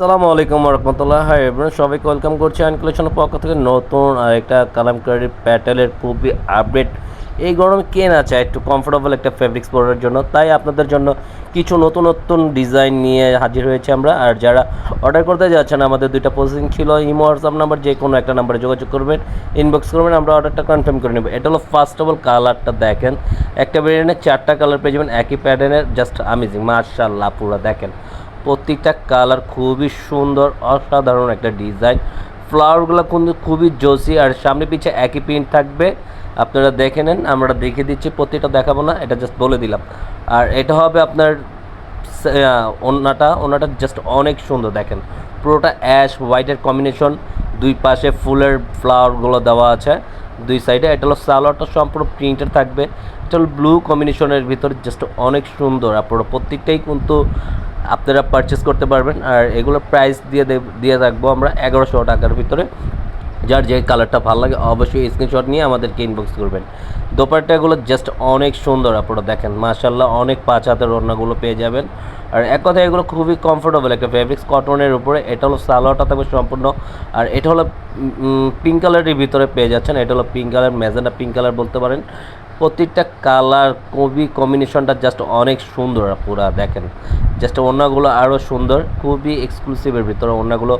আসসালামু আলাইকুম রহমতুল্লাহ। হাই এভরিওয়ান সবাইকে ওয়েলকাম করছি আইন কালেকশনের পক্ষ থেকে নতুন একটা কালামকারি প্যাটেলের খুবই আপডেট এই গরমে কে না চায়? একটু কমফোর্টেবল একটা ফেব্রিক্স পরার জন্য। তাই আপনাদের জন্য কিছু নতুন নতুন ডিজাইন নিয়ে হাজির হয়েছে আমরা। আর যারা অর্ডার করতে যাচ্ছেন, আমাদের দুইটা প্রসেসিং ছিল ইমো হোয়াটসঅ্যাপ নাম্বার যে কোনো একটা নাম্বারে যোগাযোগ করবেন ইনবক্স করবেন, আমরা অর্ডারটা কনফার্ম করে নেব। এটা হলো ফার্স্ট অফ অল কালারটা দেখেন। একটা ভেরিয়েন্টের চারটা কালার পেয়ে যাবেন, একই প্যাটার্নের জাস্ট আমেজিং মার্শাল্লাহ পুরো দেখেন। প্রত্যেকটা কালার খুবই সুন্দর, অসাধারণ একটা ডিজাইন। ফ্লাওয়ারগুলো কিন্তু খুবই জোসি, আর সামনে পিছে একই প্রিন্ট থাকবে। আপনারা দেখে নেন, আমরা দেখে দিচ্ছি প্রত্যেকটা দেখাবো না, এটা জাস্ট বলে দিলাম। আর এটা হবে আপনার ওড়নাটা ওড়নাটা জাস্ট অনেক সুন্দর, দেখেন। পুরোটা অ্যাশ হোয়াইটের কম্বিনেশন দুই পাশে ফুলের ফ্লাওয়ারগুলো দেওয়া আছে, দুই সাইডে এটা হলো সালোয়ারটা সম্পূর্ণ প্রিন্টের থাকবে। এটা হলো ব্লু কম্বিনেশনের ভিতরে জাস্ট অনেক সুন্দর, আপনারা প্রত্যেকটাই কিন্তু আপনারা পারচেস করতে পারবেন। আর এগুলোর প্রাইস দিয়ে দিয়ে রাখব আমরা এগারোশো টাকার ভিতরে। যার যে কালারটা ভালো লাগে অবশ্যই স্ক্রিনশট নিয়ে আমাদেরকে ইনবক্স করবেন। দোপাট্টাগুলো জাস্ট অনেক সুন্দর আপনারা দেখেন। মাশাল্লাহ অনেক পাঁচ হাতের ওড়নাগুলো পেয়ে যাবেন। আর এক কথায় এগুলো খুবই কমফোর্টেবল একটা ফেব্রিক্স কটনের উপরে। এটা হলো সালোয়ারটা থাকবে সম্পূর্ণ। আর এটা হলো পিঙ্ক কালারের ভিতরে পেয়ে যাচ্ছেন। এটা হলো pink colour magenta pink colour বলতে পারেন। প্রত্যেকটা কালার কবি কম্বিনেশনটা জাস্ট অনেক সুন্দর পুরা দেখেন। জাস্ট ওড়নাগুলো আরও সুন্দর, খুবই এক্সক্লুসিভের ভিতরে ওড়নাগুলো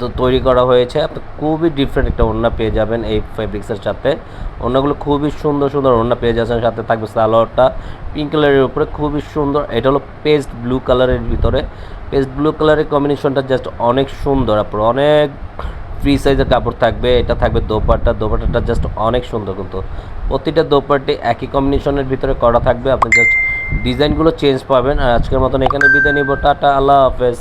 তো তৈরি করা হয়েছে। আপনি খুবই ডিফারেন্ট একটা ওড়না পেয়ে যাবেন এই ফেব্রিক্সের সাথে। ওড়নাগুলো খুবই সুন্দর সুন্দর ওড়না পেয়ে যাচ্ছেন। সাথে থাকবে সালোয়ারটা। পিঙ্ক কালারের উপরে খুবই সুন্দর। এটা হলো পেস্ট ব্লু কালারের ভিতরে। পেস্ট ব্লু কালারের কম্বিনেশনটা জাস্ট অনেক সুন্দর। আপনার অনেক ফ্রি সাইজের কাপড় থাকবে। এটা থাকবে দোপাট্টা। দোপাট্টাটা জাস্ট অনেক সুন্দর কিন্তু। প্রতিটা দোপাট্টি একই কম্বিনেশনের ভিতরে করা থাকবে। আপনি জাস্ট ডিজাইনগুলো চেঞ্জ পাবেন। আর আজকের মতন এখানে বিদায় নিব। টাটা আল্লাহ হাফেজ।